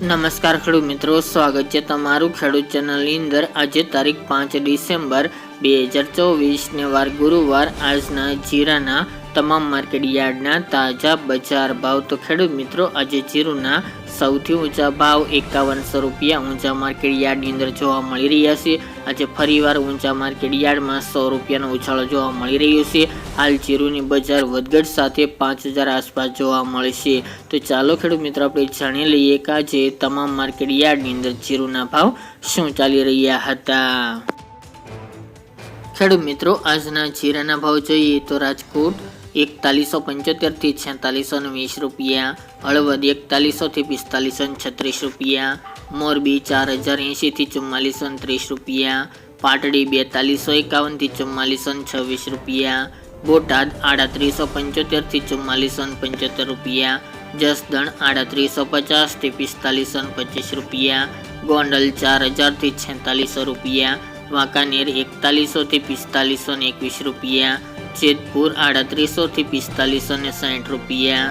નમસ્કાર ખેડૂત મિત્રો, સ્વાગત છે તમારું ખેડૂત ચેનલની અંદર. આજે તારીખ પાંચ ડિસેમ્બર બે હજાર ચોવીસને વાર ગુરુવાર. આજના જીરાના તમામ માર્કેટ યાર્ડના તાજા બજાર ભાવ તો ખેડૂત મિત્રો, આજે જીરુના સૌથી ઊંચા ભાવ એકાવનસો રૂપિયા ઊંચા માર્કેટ યાર્ડની અંદર જોવા મળી રહ્યા છે. આજે ફરીવાર ઊંચા માર્કેટ યાર્ડમાં સો રૂપિયાનો ઉછાળો જોવા મળી રહ્યો છે. હાલ જીરુની બજાર વધઘટ સાથે પાંચ આસપાસ જોવા મળે છે. તો ચાલો ખેડૂત મિત્રો, આપણે જાણી લઈએ કે આજે તમામ માર્કેટ યાર્ડની અંદર જીરુના ભાવ શું ચાલી રહ્યા હતા. ખેડૂત મિત્રો, આજના જીરાના ભાવ જોઈએ તો રાજકોટ એકતાલીસો પંચોતેરથી છેતાલીસો ને વીસ રૂપિયા, હળવદ એકતાલીસોથી પિસ્તાલીસો ને છત્રીસ રૂપિયા, મોરબી ચાર હજાર એંશીથી ચુમ્માલીસો ને ત્રીસ રૂપિયા, પાટડી બેતાલીસો એકાવનથી ચુમ્માલીસો ને છવ્વીસ રૂપિયા, બોટાદ આડત્રીસો પંચોતેરથી ચુમ્માલીસો ને પંચોતેર રૂપિયા, જસદણ આડત્રીસો પચાસથી પિસ્તાલીસો ને પચીસ રૂપિયા, ગોંડલ ચાર હજારથી છેતાલીસો રૂપિયા, વાંકાનેર એકતાલીસોથી પિસ્તાલીસો ને એકવીસ રૂપિયા જેતપુર આડત્રીસોથી પિસ્તાલીસો ને સાઠ રૂપિયા.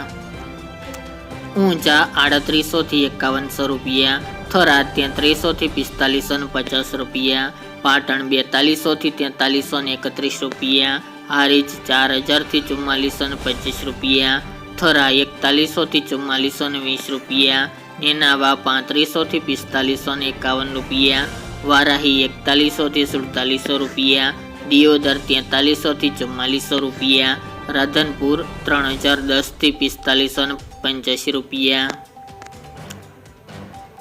ઊંચા આડત્રીસોથી એકાવનસો રૂપિયા. થરાદ તેત્રીસોથી પિસ્તાલીસો ને પચાસ રૂપિયા. પાટણ બેતાલીસોથી તેતાલીસો ને એકત્રીસ રૂપિયા. હારીજ ચાર હજારથી ચુમ્માલીસો ને પચીસ રૂપિયા. થરા એકતાલીસોથી ચુમ્માલીસો ને વીસ રૂપિયા. નેનાવા પાંત્રીસોથી પિસ્તાલીસો ને એકાવન રૂપિયા. વારાહી એકતાલીસોથી સુડતાલીસો રૂપિયા. દિયોદર તેતાલીસોથી ચુમ્માલીસો રૂપિયા, રાધનપુર ત્રણ હજાર દસથી પિસ્તાલીસો ને પંચ્યાસી રૂપિયા.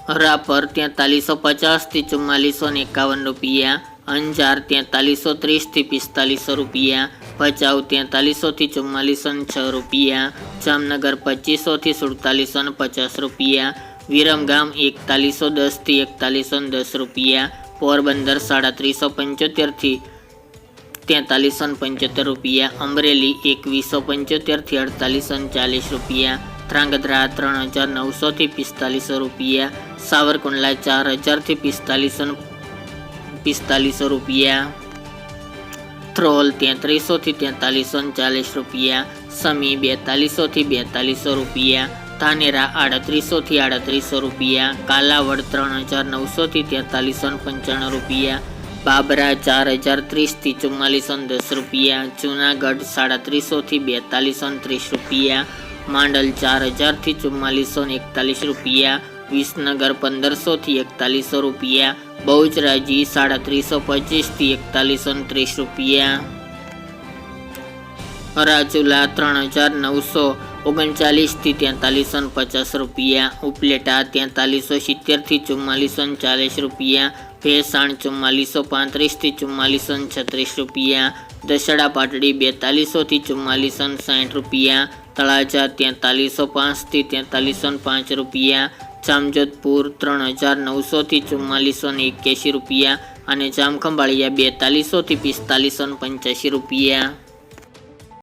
રાપર તેતાલીસો પચાસથી ચુમ્માલીસો ને એકાવન રૂપિયા, અંજાર તેતાલીસો ત્રીસથી પિસ્તાલીસો રૂપિયા, ભચાઉ તેતાલીસોથી ચુમ્માલીસો ને છ રૂપિયા, જામનગર પચીસોથી સુડતાલીસો ને પચાસ રૂપિયા, વિરમગામ એકતાલીસો દસથી એકતાલીસો ને દસ રૂપિયા, પોરબંદર સાડત્રીસો પંચોતેરથી તેતાલીસો પંચોતેર રૂપિયા, અમરેલી એકવીસો પંચોતેરથી અડતાલીસો ચાલીસ રૂપિયા, ધ્રાંગધ્રા ત્રણ હજાર નવસોથી પિસ્તાલીસો રૂપિયા, સાવરકુંડલા ચાર હજારથી પિસ્તાલીસો પિસ્તાલીસો રૂપિયા થ્રોલ તેત્રીસોથી તેતાલીસો ચાલીસ રૂપિયા, સમી બેતાલીસોથી બેતાલીસો રૂપિયા, ધાનેરા આડત્રીસોથી આડત્રીસો રૂપિયા, કાલાવડ ત્રણ હજાર નવસોથી તેતાલીસો પંચાણું રૂપિયા બાબરા ચાર હજાર ત્રીસથી ચુમ્માલીસો દસ રૂપિયા, જૂનાગઢ સાડત્રીસોથી બેતાલીસો ને ત્રીસ રૂપિયા, માંડલ ચાર હજારથી ચુમ્માલીસો એકતાલીસ રૂપિયા, વિસનગર પંદરસોથી એકતાલીસો રૂપિયા બહુચરાજી સાડત્રીસો પચીસથી એકતાલીસો ત્રીસ રૂપિયા. રાજુલા ત્રણ હજાર નવસો ઓગણચાલીસથી તેતાલીસો પચાસ રૂપિયા, ઉપલેટા તેતાલીસો સિત્તેરથી ચુમ્માલીસો ચાલીસ રૂપિયા ભેસાણ ચુમ્માલીસો પાંત્રીસથી ચુમ્માલીસો છત્રીસ રૂપિયા દશડા પાટડી બેતાલીસોથી ચુમ્માલીસો સાઠ રૂપિયા, તળાજા તેતાલીસો પાંચથી તેતાલીસો પાંચ રૂપિયા, જામજોધપુર ત્રણ હજાર નવસોથી ચુમ્માલીસો એક્યાસી રૂપિયા અને જામખંભાળિયા બેતાલીસોથી પિસ્તાલીસો પંચ્યાસી રૂપિયા.